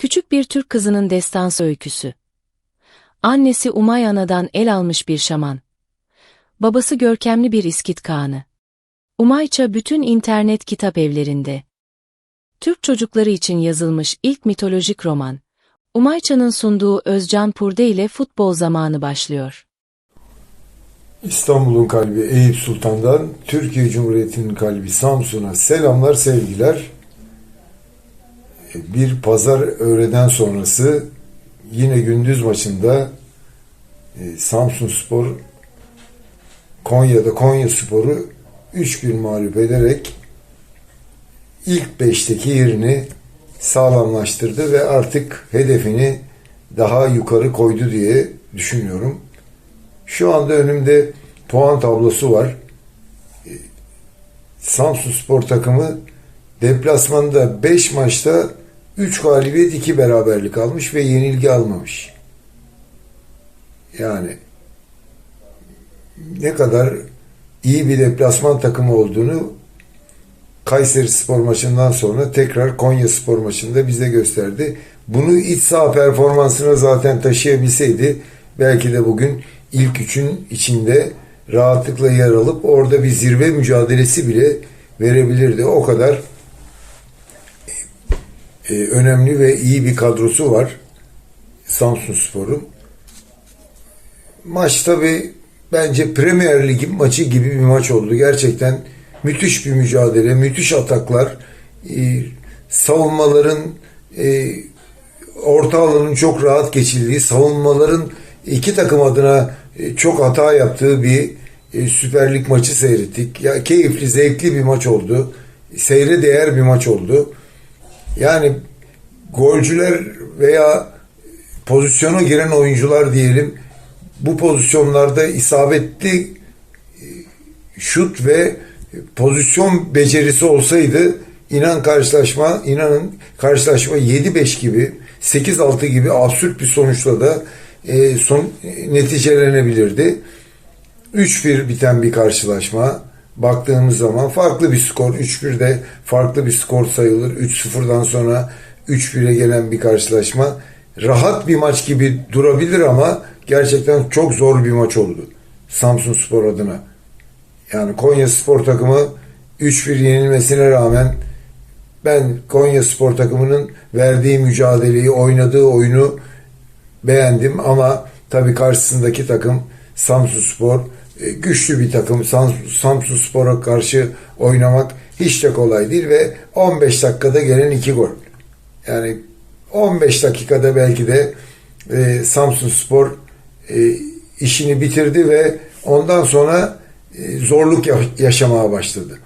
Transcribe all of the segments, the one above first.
Küçük bir Türk kızının destansı öyküsü. Annesi Umay Ana'dan el almış bir şaman. Babası görkemli bir İskit Kağanı. Umayça bütün internet kitap evlerinde. Türk çocukları için yazılmış ilk mitolojik roman. Umayça'nın sunduğu Özcan Purde ile futbol zamanı başlıyor. İstanbul'un kalbi Eyüp Sultan'dan Türkiye Cumhuriyeti'nin kalbi Samsun'a selamlar sevgiler. Bir pazar öğleden sonrası yine gündüz maçında e, Samsun Spor Konya'da Konya Spor'u 3 gün mağlup ederek ilk 5'teki yerini sağlamlaştırdı ve artık hedefini daha yukarı koydu diye düşünüyorum. Şu anda önümde puan tablosu var. Ee, Samsun Spor takımı deplasmanda 5 maçta 3 galibiyet 2 beraberlik almış ve yenilgi almamış. Yani ne kadar iyi bir deplasman takımı olduğunu Kayseri Spor maçından sonra tekrar Konya Spor maçında bize gösterdi. Bunu iç saha performansına zaten taşıyabilseydi belki de bugün ilk üçün içinde rahatlıkla yer alıp orada bir zirve mücadelesi bile verebilirdi. O kadar e, önemli ve iyi bir kadrosu var Samsun Spor'un. Maç tabi bence Premier Lig maçı gibi bir maç oldu. Gerçekten müthiş bir mücadele, müthiş ataklar, e, savunmaların e, orta alanın çok rahat geçildiği, savunmaların iki takım adına e, çok hata yaptığı bir e, Süper Lig maçı seyrettik. Ya keyifli, zevkli bir maç oldu. Seyre değer bir maç oldu. Yani golcüler veya pozisyona giren oyuncular diyelim bu pozisyonlarda isabetli e, şut ve pozisyon becerisi olsaydı inan karşılaşma inanın karşılaşma 7-5 gibi 8-6 gibi absürt bir sonuçla da e, son neticelenebilirdi. 3-1 biten bir karşılaşma. Baktığımız zaman farklı bir skor. 3-1 de farklı bir skor sayılır. 3-0'dan sonra 3-1'e gelen bir karşılaşma. Rahat bir maç gibi durabilir ama gerçekten çok zor bir maç oldu. Samsun Spor adına. Yani Konya Spor takımı 3-1 yenilmesine rağmen ben Konya Spor takımının verdiği mücadeleyi, oynadığı oyunu beğendim ama tabii karşısındaki takım Samsun Spor güçlü bir takım. Samsun Spor'a karşı oynamak hiç de kolay değil ve 15 dakikada gelen iki gol. Yani 15 dakikada belki de e, Samsun Spor e, işini bitirdi ve ondan sonra e, zorluk yaşamaya başladı.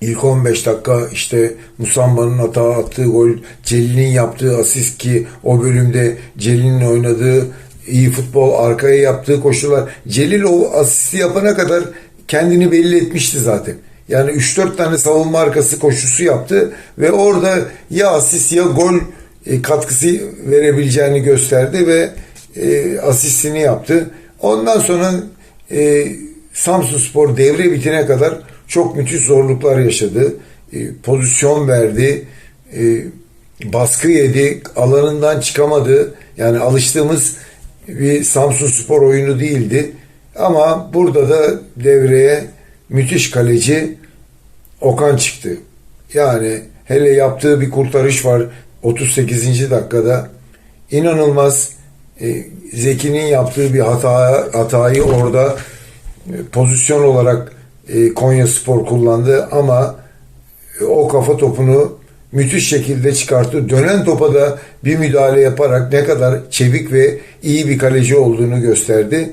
İlk 15 dakika işte Musamba'nın hata attığı gol, Celil'in yaptığı asist ki o bölümde Celil'in oynadığı iyi futbol, arkaya yaptığı koşular. Celil o asisti yapana kadar kendini belli etmişti zaten. Yani 3-4 tane savunma arkası koşusu yaptı ve orada ya asist ya gol e, katkısı verebileceğini gösterdi ve e, asistini yaptı. Ondan sonra e, Samsun Spor devre bitene kadar çok müthiş zorluklar yaşadı. Pozisyon verdi, baskı yedi, alanından çıkamadı. Yani alıştığımız bir Samsun Spor oyunu değildi. Ama burada da devreye müthiş kaleci Okan çıktı. Yani hele yaptığı bir kurtarış var 38. dakikada. İnanılmaz e, Zeki'nin yaptığı bir hata hatayı orada e, pozisyon olarak e, Konya Spor kullandı ama e, o kafa topunu müthiş şekilde çıkarttı. Dönen topa da bir müdahale yaparak ne kadar çevik ve iyi bir kaleci olduğunu gösterdi.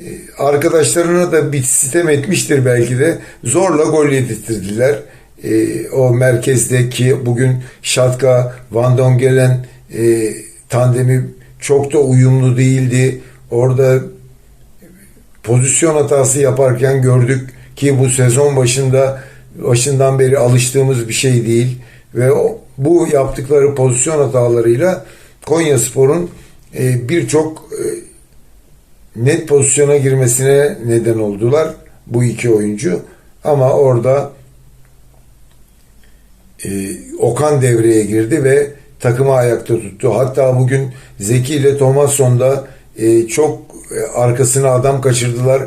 E, arkadaşlarına da bir sistem etmiştir belki de. Zorla gol yedirttirdiler. E, o merkezdeki bugün Şatka, Van Dongelen e, tandemi çok da uyumlu değildi. Orada pozisyon hatası yaparken gördük ki bu sezon başında başından beri alıştığımız bir şey değil ve o, bu yaptıkları pozisyon hatalarıyla Konya Spor'un e, birçok e, net pozisyona girmesine neden oldular bu iki oyuncu ama orada e, Okan devreye girdi ve takımı ayakta tuttu. Hatta bugün Zeki ile Thomasson da e, çok e, arkasına adam kaçırdılar.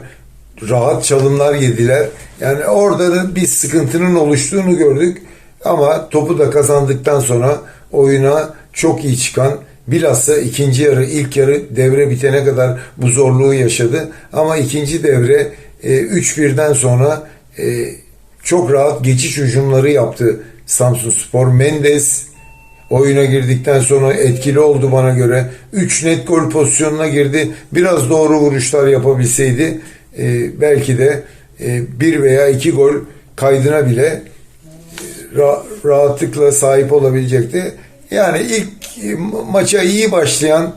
Rahat çalımlar yediler. Yani orada da bir sıkıntının oluştuğunu gördük. Ama topu da kazandıktan sonra oyuna çok iyi çıkan bilhassa ikinci yarı ilk yarı devre bitene kadar bu zorluğu yaşadı. Ama ikinci devre e, 3-1'den sonra e, çok rahat geçiş hücumları yaptı Samsun Spor. Mendes oyuna girdikten sonra etkili oldu bana göre. 3 net gol pozisyonuna girdi. Biraz doğru vuruşlar yapabilseydi e, belki de e, bir veya iki gol kaydına bile rahatlıkla sahip olabilecekti. Yani ilk maça iyi başlayan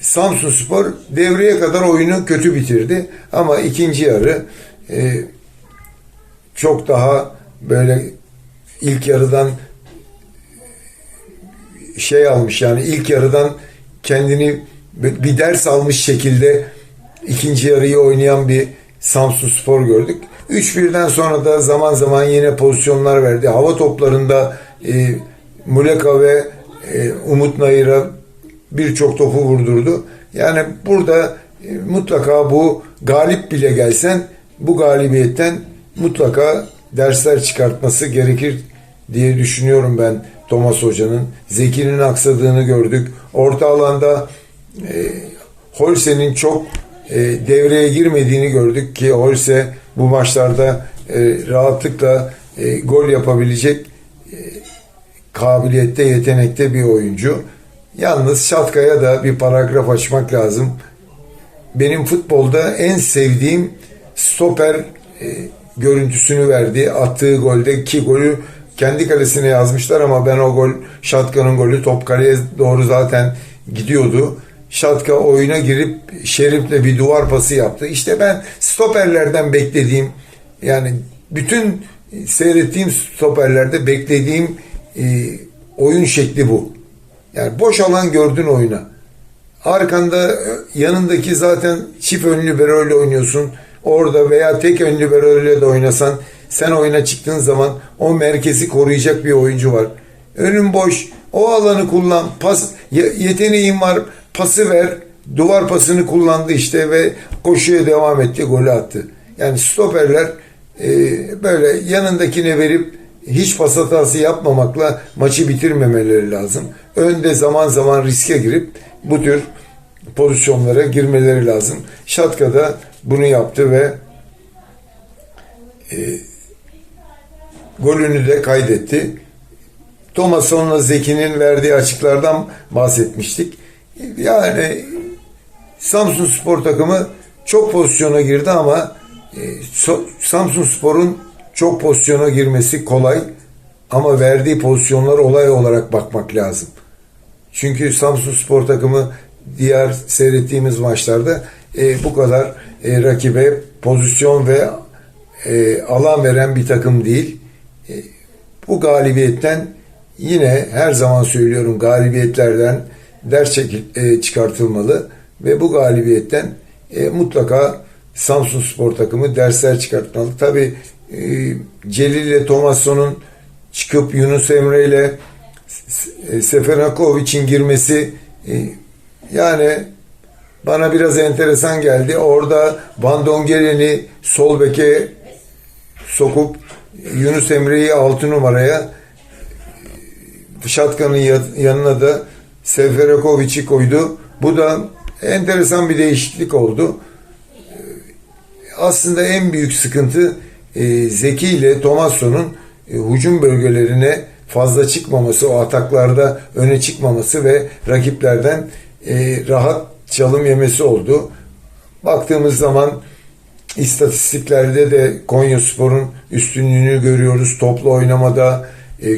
Samsun Spor devreye kadar oyunu kötü bitirdi. Ama ikinci yarı e, çok daha böyle ilk yarıdan şey almış yani ilk yarıdan kendini bir ders almış şekilde ikinci yarıyı oynayan bir Samsun Spor gördük. 3-1'den sonra da zaman zaman yine pozisyonlar verdi. Hava toplarında e, Muleka ve e, Umut Nayır'a birçok topu vurdurdu. Yani burada e, mutlaka bu galip bile gelsen bu galibiyetten mutlaka dersler çıkartması gerekir diye düşünüyorum ben Thomas Hoca'nın. Zeki'nin aksadığını gördük. Orta alanda e, Holse'nin çok e, devreye girmediğini gördük ki Holse bu maçlarda e, rahatlıkla e, gol yapabilecek e, kabiliyette, yetenekte bir oyuncu. Yalnız Şatka'ya da bir paragraf açmak lazım. Benim futbolda en sevdiğim stoper e, görüntüsünü verdi. Attığı golde ki golü kendi kalesine yazmışlar ama ben o gol Şatka'nın golü top kaleye doğru zaten gidiyordu. Şatka oyuna girip Şerif'le bir duvar pası yaptı. İşte ben stoperlerden beklediğim yani bütün seyrettiğim stoperlerde beklediğim e, oyun şekli bu. Yani boş alan gördün oyuna. Arkanda yanındaki zaten çift ön libero oynuyorsun. Orada veya tek ön libero de oynasan sen oyuna çıktığın zaman o merkezi koruyacak bir oyuncu var. Önün boş. O alanı kullan. Pas yeteneğin var. Pası ver. Duvar pasını kullandı işte ve koşuya devam etti. Golü attı. Yani stoperler e, böyle yanındakine verip hiç pas hatası yapmamakla maçı bitirmemeleri lazım. Önde zaman zaman riske girip bu tür pozisyonlara girmeleri lazım. Şatka da bunu yaptı ve e, golünü de kaydetti. Thomason'la Zeki'nin verdiği açıklardan bahsetmiştik. Yani Samsun Spor takımı çok pozisyona girdi ama e, Samsun Spor'un çok pozisyona girmesi kolay ama verdiği pozisyonlar olay olarak bakmak lazım. Çünkü Samsun Spor takımı diğer seyrettiğimiz maçlarda e, bu kadar e, rakibe pozisyon ve e, alan veren bir takım değil. E, bu galibiyetten yine her zaman söylüyorum galibiyetlerden ders e, çıkartılmalı ve bu galibiyetten e, mutlaka Samsun Spor takımı dersler çıkartmalı. Tabi e, Celil ile Tomasson'un çıkıp Yunus Emre ile Sefernakovic'in girmesi yani bana biraz enteresan geldi. Orada Van Dongelen'i sol beke sokup Yunus Emre'yi 6 numaraya Şatkan'ın yanına da Seferokovic'i koydu. Bu da enteresan bir değişiklik oldu. Aslında en büyük sıkıntı e, Zeki ile Tomasson'un e, hücum bölgelerine fazla çıkmaması, o ataklarda öne çıkmaması ve rakiplerden e, rahat çalım yemesi oldu. Baktığımız zaman istatistiklerde de Konya Spor'un üstünlüğünü görüyoruz. Toplu oynamada,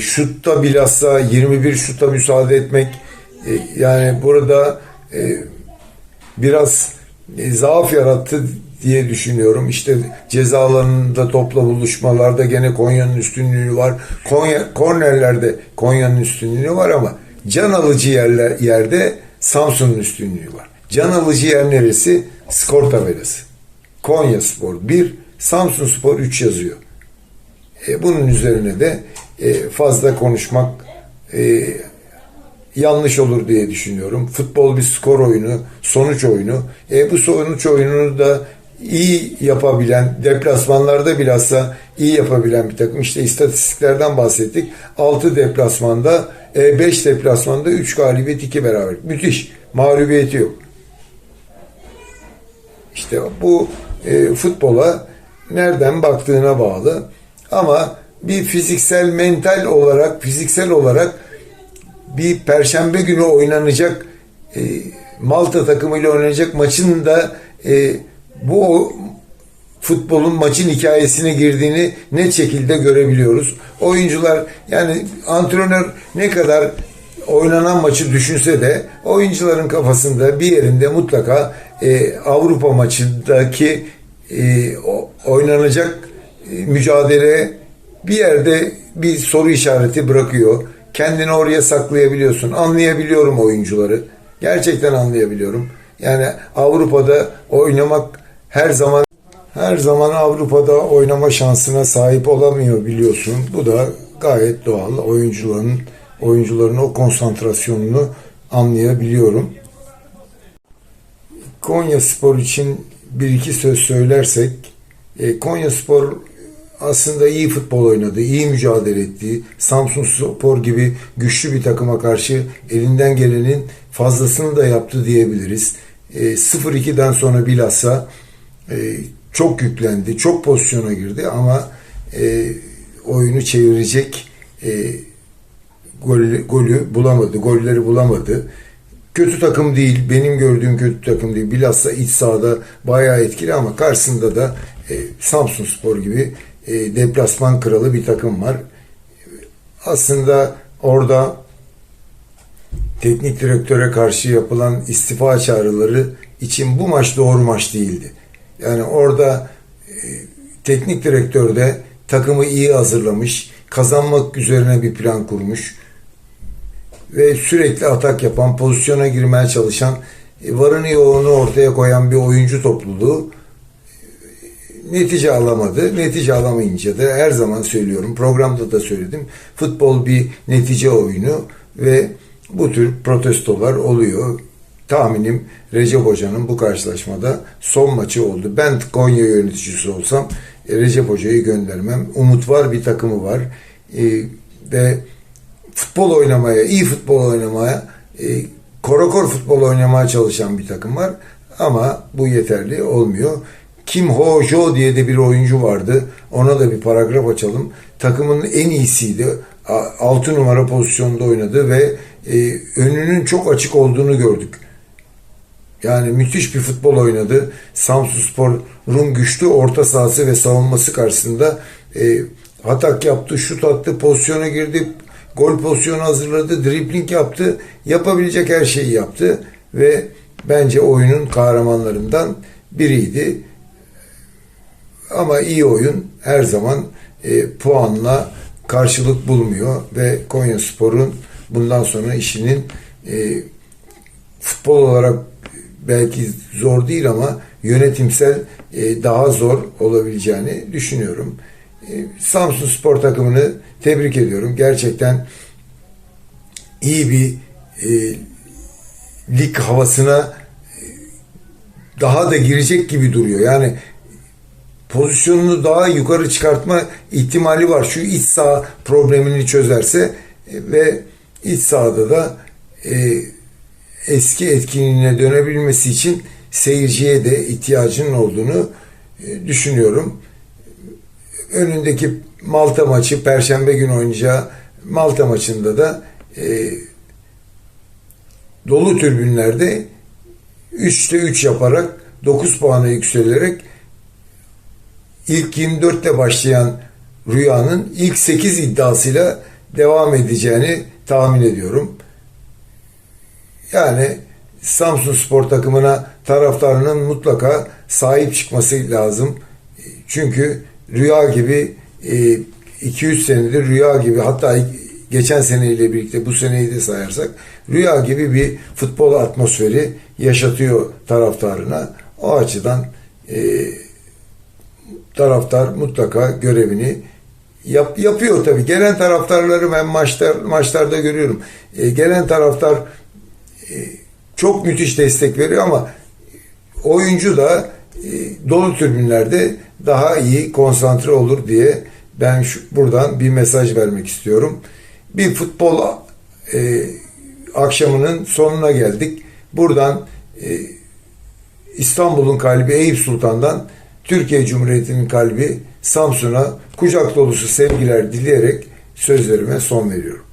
şutta bilhassa 21 şutta müsaade etmek e, yani burada e, biraz e, zaaf yarattı diye düşünüyorum. İşte ceza alanında topla buluşmalarda gene Konya'nın üstünlüğü var. Konya kornerlerde Konya'nın üstünlüğü var ama can alıcı yerler, yerde Samsun'un üstünlüğü var. Can alıcı yer neresi? Skor tabelası. Konya Spor 1, Samsun Spor 3 yazıyor. E, bunun üzerine de e, fazla konuşmak e, yanlış olur diye düşünüyorum. Futbol bir skor oyunu, sonuç oyunu. E, bu sonuç oyununu da iyi yapabilen, deplasmanlarda bilhassa iyi yapabilen bir takım. İşte istatistiklerden bahsettik. 6 deplasmanda, 5 deplasmanda 3 galibiyet 2 beraber. Müthiş. Mağlubiyeti yok. İşte bu e, futbola nereden baktığına bağlı. Ama bir fiziksel, mental olarak, fiziksel olarak bir perşembe günü oynanacak e, Malta takımıyla oynanacak maçın da e, bu futbolun maçın hikayesine girdiğini net şekilde görebiliyoruz. Oyuncular yani antrenör ne kadar oynanan maçı düşünse de oyuncuların kafasında bir yerinde mutlaka e, Avrupa maçındaki e, o- oynanacak e, mücadele bir yerde bir soru işareti bırakıyor. Kendini oraya saklayabiliyorsun. Anlayabiliyorum oyuncuları. Gerçekten anlayabiliyorum. Yani Avrupa'da oynamak her zaman her zaman Avrupa'da oynama şansına sahip olamıyor biliyorsun. Bu da gayet doğal. Oyuncuların oyuncuların o konsantrasyonunu anlayabiliyorum. Konya Spor için bir iki söz söylersek e, Konya Spor aslında iyi futbol oynadı, iyi mücadele etti. Samsun Spor gibi güçlü bir takıma karşı elinden gelenin fazlasını da yaptı diyebiliriz. E, 0-2'den sonra bilhassa e, çok yüklendi, çok pozisyona girdi ama e, oyunu çevirecek e, golü, golü bulamadı, golleri bulamadı. Kötü takım değil, benim gördüğüm kötü takım değil. Bilhassa iç sahada bayağı etkili ama karşısında da e, Samsun Spor gibi e, deplasman kralı bir takım var. Aslında orada teknik direktöre karşı yapılan istifa çağrıları için bu maç doğru maç değildi. Yani orada e, teknik direktör de takımı iyi hazırlamış, kazanmak üzerine bir plan kurmuş ve sürekli atak yapan, pozisyona girmeye çalışan, e, varını yoğunu ortaya koyan bir oyuncu topluluğu netice alamadı. Netice alamayınca da her zaman söylüyorum, programda da söyledim. Futbol bir netice oyunu ve bu tür protestolar oluyor. Tahminim Recep Hoca'nın bu karşılaşmada son maçı oldu. Ben Konya yöneticisi olsam e, Recep Hoca'yı göndermem. Umut var, bir takımı var. E, ve futbol oynamaya, iyi futbol oynamaya, e, korokor futbol oynamaya çalışan bir takım var. Ama bu yeterli olmuyor. Kim Ho Jo diye de bir oyuncu vardı. Ona da bir paragraf açalım. Takımın en iyisiydi. 6 numara pozisyonda oynadı ve e, önünün çok açık olduğunu gördük. Yani müthiş bir futbol oynadı. Samsun Spor'un güçlü orta sahası ve savunması karşısında e, atak yaptı, şut attı, pozisyona girdi, gol pozisyonu hazırladı, dribling yaptı. Yapabilecek her şeyi yaptı ve bence oyunun kahramanlarından biriydi. Ama iyi oyun her zaman e, puanla karşılık bulmuyor ve Konya Spor'un bundan sonra işinin e, futbol olarak belki zor değil ama yönetimsel e, daha zor olabileceğini düşünüyorum. E, Samsun Spor takımını tebrik ediyorum. Gerçekten iyi bir e, lig havasına e, daha da girecek gibi duruyor. Yani pozisyonunu daha yukarı çıkartma ihtimali var. Şu iç saha problemini çözerse e, ve iç sahada da e, eski etkinliğine dönebilmesi için seyirciye de ihtiyacının olduğunu e, düşünüyorum. Önündeki Malta maçı Perşembe günü oynayacağı Malta maçında da e, dolu tribünlerde 3'te 3 yaparak 9 puana yükselerek ilk 24'te başlayan rüyanın ilk 8 iddiasıyla devam edeceğini tahmin ediyorum. Yani Samsun Spor takımına taraftarının mutlaka sahip çıkması lazım. Çünkü rüya gibi 2-3 senedir rüya gibi hatta geçen seneyle birlikte bu seneyi de sayarsak rüya gibi bir futbol atmosferi yaşatıyor taraftarına. O açıdan e, taraftar mutlaka görevini Yap, yapıyor tabii. Gelen taraftarları ben maçlar maçlarda görüyorum. E, gelen taraftar e, çok müthiş destek veriyor ama oyuncu da e, dolu tribünlerde daha iyi konsantre olur diye ben şu, buradan bir mesaj vermek istiyorum. Bir futbol e, akşamının sonuna geldik. Buradan e, İstanbul'un kalbi Eyüp Sultan'dan Türkiye Cumhuriyeti'nin kalbi Samsun'a kucak dolusu sevgiler dileyerek sözlerime son veriyorum.